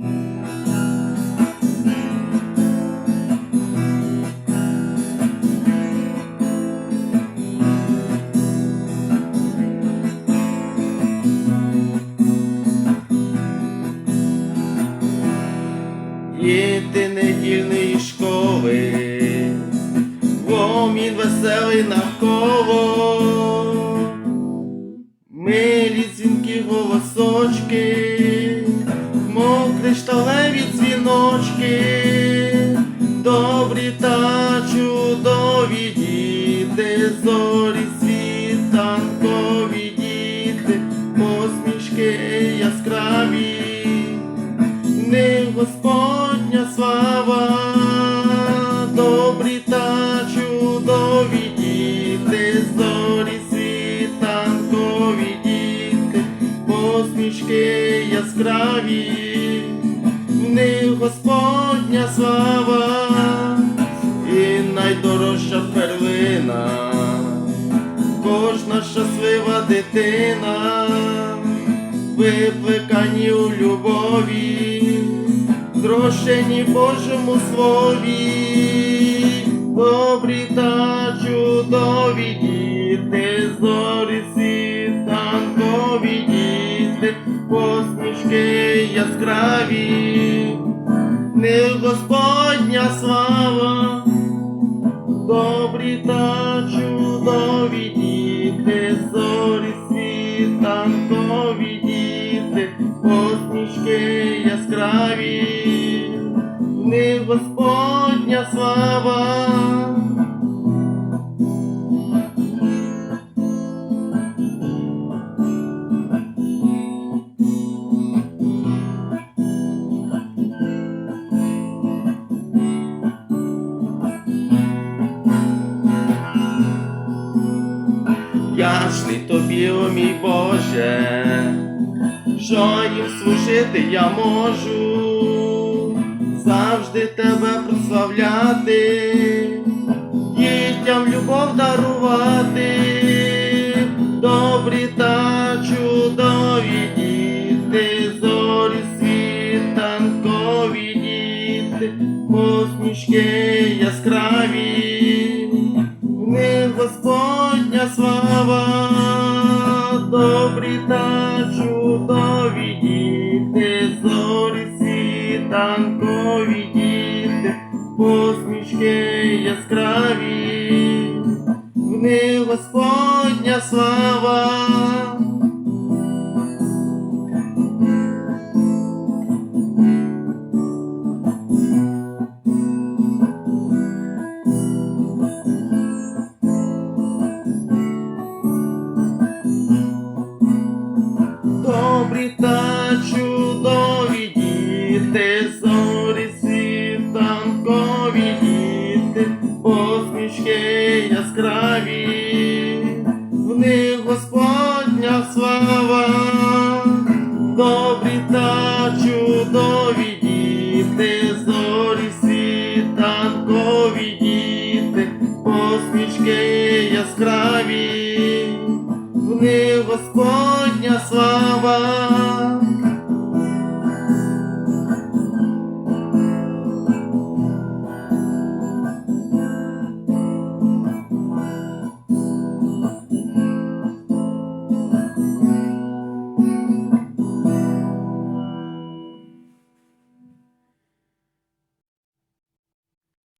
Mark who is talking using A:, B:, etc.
A: Діти недільної школи, гомін веселий навколо, милі дзвінки голосочки, кришталеві дзвіночки, добрі та чудові діти, зорі світанкові діти, посмішки яскраві. Не Господня слава, добрі та чудові діти, зорі світанкові діти, посмішки яскраві, не Господня слава і найдорожча перлина, кожна щаслива дитина викликані у любові, зрошені Божому слові, добрі та чудові діти, зорі світанкові діти, посмішки яскраві, не Господня слава, добрі та чудові діти, зорі світанкові діти, посмішки яскраві, не Господня слава. Ясний тобі, о мій Боже, що їм служити я можу, завжди тебе прославляти, дітям любов дарувати, добрі та чудові діти, зорі світанкові діти, посмішки яскраві. Господня добрі та чудові діти, зорі світанкові діти, посмішки яскраві, в них Господня слава. Добрі та чудові діти, зорі світанкові діти, посмішки яскраві, в них Господня слава, добрі та чудові діти, зорі світанкові діти, посмішки яскраві Господня слава.